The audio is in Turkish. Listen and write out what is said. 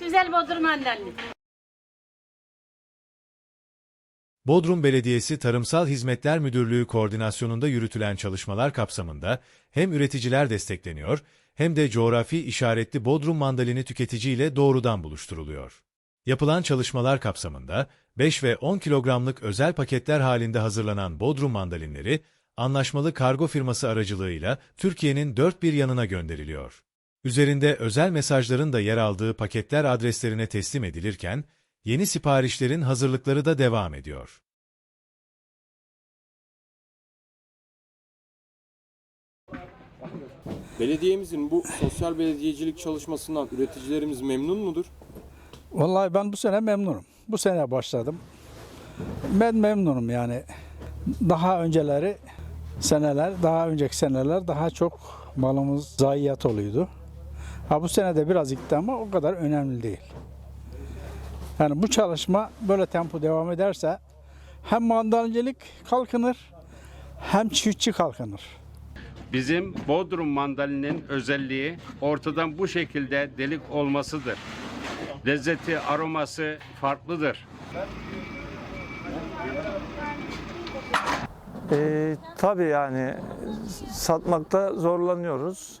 güzel Bodrum mandalini. Bodrum Belediyesi Tarımsal Hizmetler Müdürlüğü koordinasyonunda yürütülen çalışmalar kapsamında hem üreticiler destekleniyor hem de coğrafi işaretli Bodrum mandalini tüketiciyle doğrudan buluşturuluyor. Yapılan çalışmalar kapsamında 5 ve 10 kilogramlık özel paketler halinde hazırlanan Bodrum mandalinleri anlaşmalı kargo firması aracılığıyla Türkiye'nin dört bir yanına gönderiliyor. Üzerinde özel mesajların da yer aldığı paketler adreslerine teslim edilirken, yeni siparişlerin hazırlıkları da devam ediyor. Belediyemizin bu sosyal belediyecilik çalışmasından üreticilerimiz memnun mudur? Vallahi ben bu sene memnunum. Bu sene başladım. Ben memnunum yani. Daha önceleri seneler, daha önceki seneler daha çok malımız zayiat oluyordu. Ha bu sene de biraz gitti ama o kadar önemli değil. Yani bu çalışma böyle tempo devam ederse hem mandalcilik kalkınır hem çiftçi kalkınır. Bizim Bodrum mandalinin özelliği ortadan bu şekilde delik olmasıdır. Lezzeti, aroması farklıdır. Ee, tabii yani satmakta zorlanıyoruz.